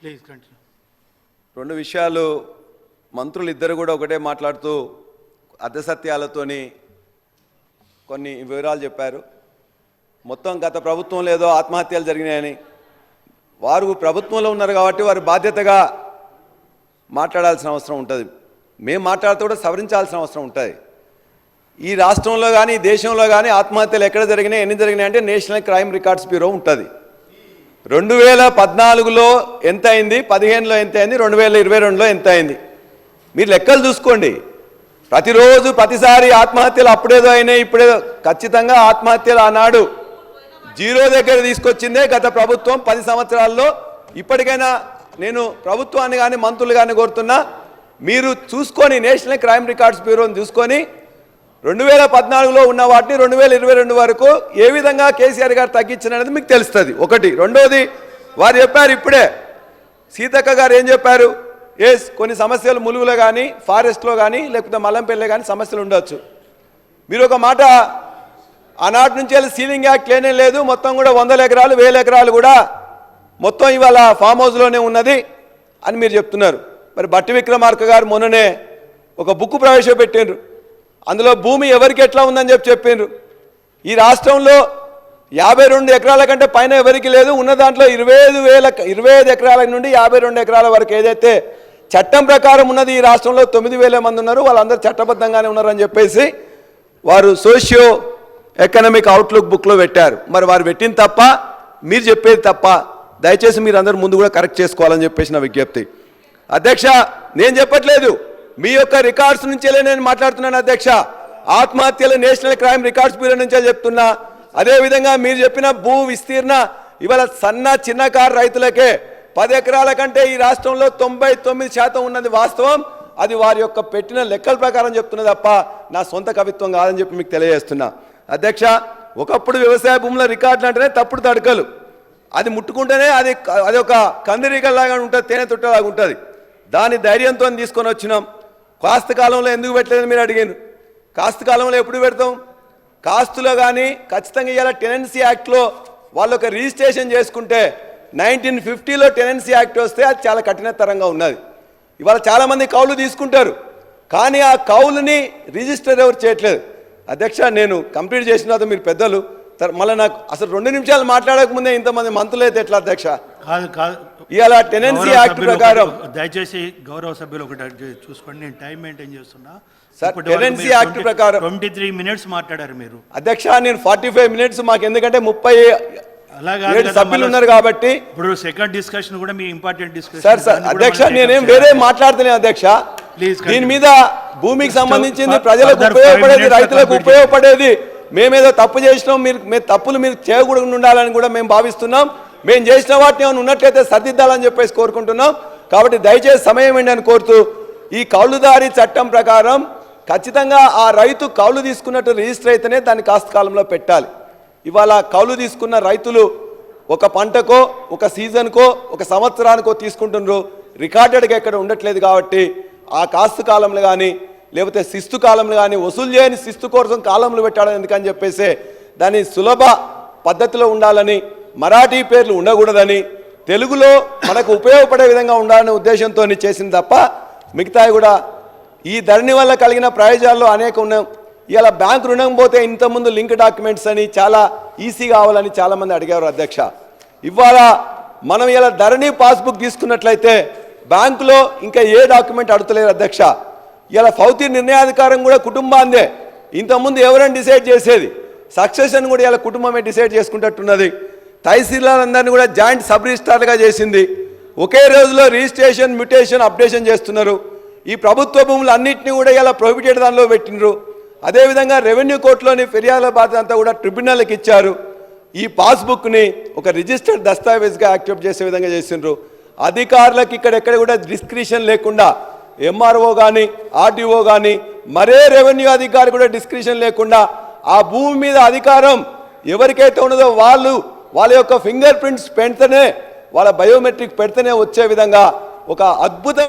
Please continue రెండు విషయాలు మంత్రులు ఇద్దరు కూడా ఒకటే మాట్లాడుతూ అర్ధసత్యాలతోని కొన్ని వివరాలు చెప్పారు. మొత్తం గత ప్రభుత్వంలో ఏదో ఆత్మహత్యలు జరిగినాయని వారు ప్రభుత్వంలో ఉన్నారు కాబట్టి వారు బాధ్యతగా మాట్లాడాల్సిన అవసరం ఉంటుంది. మేము మాట్లాడితే కూడా సవరించాల్సిన అవసరం ఉంటుంది. ఈ రాష్ట్రంలో కానీ దేశంలో కానీ ఆత్మహత్యలు ఎక్కడ జరిగినాయి ఎన్ని జరిగినాయి అంటే నేషనల్ క్రైమ్ రికార్డ్స్ బ్యూరో ఉంటుంది. రెండు వేల పద్నాలుగులో ఎంత అయింది పదిహేనులో ఎంత అయింది రెండు వేల ఇరవై రెండులో ఎంత అయింది మీరు లెక్కలు చూసుకోండి. ప్రతిరోజు ప్రతిసారి ఆత్మహత్యలు అప్పుడేదో అయినాయి ఇప్పుడేదో. ఖచ్చితంగా ఆత్మహత్యలు ఆనాడు జీరో దగ్గర తీసుకొచ్చిందే గత ప్రభుత్వం పది సంవత్సరాల్లో. ఇప్పటికైనా నేను ప్రభుత్వాన్ని కానీ మంత్రులు కానీ కోరుతున్నా మీరు చూసుకొని నేషనల్ క్రైమ్ రికార్డ్స్ బ్యూరోని చూసుకొని రెండు వేల పద్నాలుగులో ఉన్న వాటిని రెండు వేల ఇరవై రెండు వరకు ఏ విధంగా కేసీఆర్ గారు తగ్గించినది మీకు తెలుస్తుంది. ఒకటి. రెండోది వారు చెప్పారు ఇప్పుడే. సీతక్క గారు ఏం చెప్పారు? ఎస్ కొన్ని సమస్యలు ములుగులో కానీ ఫారెస్ట్లో కానీ లేకపోతే మల్లంపల్లిలో కానీ సమస్యలు ఉండొచ్చు. మీరు ఒక మాట ఆనాటి నుంచి వెళ్ళి సీలింగ్ యాక్ట్ లేనే లేదు మొత్తం కూడా వందల ఎకరాలు వేల ఎకరాలు కూడా మొత్తం ఇవాళ ఫామ్ హౌస్లోనే ఉన్నది అని మీరు చెప్తున్నారు. మరి బట్టి విక్రమార్క గారు మొన్ననే ఒక బుక్ ప్రవేశపెట్టిండ్రు. అందులో భూమి ఎవరికి ఎట్లా ఉందని చెప్పి చెప్పిండ్రు. ఈ రాష్ట్రంలో యాభై రెండు ఎకరాల కంటే పైన ఎవరికి లేదు. ఉన్న దాంట్లో ఇరవై ఐదు వేల ఇరవై ఐదు ఎకరాల నుండి యాభై రెండు ఎకరాల వరకు ఏదైతే చట్టం ప్రకారం ఉన్నది ఈ రాష్ట్రంలో తొమ్మిది వేల మంది ఉన్నారు. వాళ్ళందరూ చట్టబద్ధంగానే ఉన్నారని చెప్పేసి వారు సోషియో ఎకనామిక్ అవుట్లుక్ బుక్లో పెట్టారు. మరి వారు పెట్టింది తప్ప మీరు చెప్పేది తప్ప దయచేసి మీరు అందరూ ముందు కూడా కరెక్ట్ చేసుకోవాలని చెప్పేసి నా విజ్ఞప్తి. అధ్యక్ష నేను చెప్పట్లేదు. మీ యొక్క రికార్డ్స్ నుంచేలే నేను మాట్లాడుతున్నాను అధ్యక్ష. ఆత్మహత్యలు నేషనల్ క్రైమ్ రికార్డ్స్ బ్యూరో నుంచే చెప్తున్నా. అదేవిధంగా మీరు చెప్పిన భూ విస్తీర్ణ ఇవాళ సన్న చిన్నకారు రైతులకే పది ఎకరాల కంటే ఈ రాష్ట్రంలో తొంభై తొమ్మిది శాతం ఉన్నది వాస్తవం. అది వారి యొక్క పెట్టిన లెక్కల ప్రకారం చెప్తున్నా తప్ప నా సొంత కవిత్వం కాదని చెప్పి మీకు తెలియజేస్తున్నా. అధ్యక్ష ఒకప్పుడు వ్యవసాయ భూముల రికార్డులు అంటేనే తప్పుడు తడకలు. అది ముట్టుకుంటేనే అది అది ఒక కందిరీగలాగా ఉంటుంది తేనె తుట్టలాగా ఉంటుంది. దాని ధైర్యంతో తీసుకొని వచ్చినాం. కాస్త కాలంలో ఎందుకు పెట్టలేదని మీరు అడిగారు. కాస్త కాలంలో ఎప్పుడు పెడతాం? కాస్తులో కానీ ఖచ్చితంగా ఇలా టెనెన్సీ యాక్ట్లో వాళ్ళు ఒక రిజిస్ట్రేషన్ చేసుకుంటే నైన్టీన్ ఫిఫ్టీలో టెనెన్సీ యాక్ట్ వస్తే అది చాలా కఠినతరంగా ఉన్నది. ఇవాళ చాలామంది కౌలు తీసుకుంటారు. కానీ ఆ కౌలుని రిజిస్టర్ ఎవరు చేయట్లేదు. అధ్యక్ష నేను కంప్లీట్ చేసిన తర్వాత మీరు పెద్దలు మళ్ళీ నాకు అసలు రెండు నిమిషాలు మాట్లాడకముందే ఇంతమంది మంత్రులు అయితే ఎట్లా అధ్యక్ష? కాదు కాదు. ఇవాళ టెనెన్సీ యాక్ట్ ప్రకారం. దయచేసి గౌరవ సభ్యులు ఒకటి చూసుకోండి. నేను టైం మెయింటైన్ చేస్తున్నా. సార్, tenancy act ప్రకారం- ట్వంటీ త్రీ మినిట్స్ మాట్లాడారు మీరు. అధ్యక్ష నేను ఫార్టీ ఫైవ్ మినిట్స్ మాకు ఎందుకంటే ముప్పై అలా కాదు ఏడు కదా, సభ్యులు ఉన్నారు కాబట్టి. ఇప్పుడు సెకండ్ డిస్కషన్ కూడా మీ ఇంపార్టెంట్ డిస్కషన్ సార్ సార్ అధ్యక్ష నేనేం వేరే మాట్లాడుతున్నాను అధ్యక్ష. Please దీని. మీద భూమికి సంబంధించింది ప్రజలకు ఉపయోగపడేది రైతులకు ఉపయోగపడేది మేమేదో తప్పు చేసినాం మీరు మేము తప్పులు మీరు చేయకూడదు ఉండాలని కూడా మేము భావిస్తున్నాం. మేము చేసిన వాటిని ఏమైనా ఉన్నట్లయితే సర్దిద్దాలని చెప్పేసి కోరుకుంటున్నాం. కాబట్టి దయచేసి సమయం ఏంటి అని కోరుతూ ఈ కౌలుదారి చట్టం ప్రకారం ఖచ్చితంగా ఆ రైతు కౌలు తీసుకున్నట్టు రిజిస్టర్ అయితేనే దాన్ని కాస్త కాలంలో పెట్టాలి. ఇవాళ కౌలు తీసుకున్న రైతులు ఒక పంటకో ఒక సీజన్కో ఒక సంవత్సరానికో తీసుకుంటున్నారు. రికార్డెడ్గా ఎక్కడ ఉండట్లేదు కాబట్టి ఆ కాస్త కాలంలో కానీ లేకపోతే శిస్తు కాలంలో కానీ వసూలు చేయని శిస్తు కోసం కాలంలో పెట్టాలని ఎందుకని చెప్పేసి దాని సులభ పద్ధతిలో ఉండాలని మరాఠీ పేర్లు ఉండకూడదని తెలుగులో మనకు ఉపయోగపడే విధంగా ఉండాలనే ఉద్దేశంతో చేసింది తప్ప మిగతాయి కూడా ఈ ధరణి వల్ల కలిగిన ప్రయోజనాల్లో అనేక ఉన్నాయి. ఇవాళ బ్యాంక్ రుణం పోతే ఇంతకుముందు లింక్ డాక్యుమెంట్స్ అని చాలా ఈసీ కావాలని చాలామంది అడిగారు అధ్యక్ష. ఇవాళ మనం ఇలా ధరణి పాస్బుక్ తీసుకున్నట్లయితే బ్యాంకులో ఇంకా ఏ డాక్యుమెంట్ అడుగుతలేరు అధ్యక్ష. ఇలా ఫౌతి నిర్ణయాధికారం కూడా కుటుంబాందే ఇంతకుముందు ఎవరైనా డిసైడ్ చేసేది? సక్సెషన్ కూడా ఇలా కుటుంబమే డిసైడ్ చేసుకుంటట్టున్నది. తహసీల్దార్లందరినీ కూడా జాయింట్ సబ్ రిజిస్ట్రార్లుగా చేసింది. ఒకే రోజులో రిజిస్ట్రేషన్ మ్యూటేషన్ అప్డేషన్ చేస్తున్నారు. ఈ ప్రభుత్వ భూములు అన్నింటినీ కూడా ఇలా ప్రొహిబిటెడ్ దానిలో పెట్టినరు అదేవిధంగా రెవెన్యూ కోర్టులోని ఫిర్యాదుల బాధ్యత అంతా కూడా ట్రిబ్యునల్కి ఇచ్చారు. ఈ పాస్బుక్ని ఒక రిజిస్టర్డ్ దస్తావేజ్గా యాక్టివేట్ చేసే విధంగా చేసిండ్రు. అధికారులకు ఇక్కడెక్కడ కూడా డిస్క్రిషన్ లేకుండా ఎంఆర్ఓ కానీ ఆర్టీఓ కానీ మరే రెవెన్యూ అధికారి కూడా డిస్క్రిషన్ లేకుండా ఆ భూమి మీద అధికారం ఎవరికైతే ఉన్నదో వాళ్ళు వాళ్ళ యొక్క ఫింగర్ ప్రింట్స్ పెడితేనే వాళ్ళ బయోమెట్రిక్ పెడితేనే వచ్చే విధంగా ఒక అద్భుతం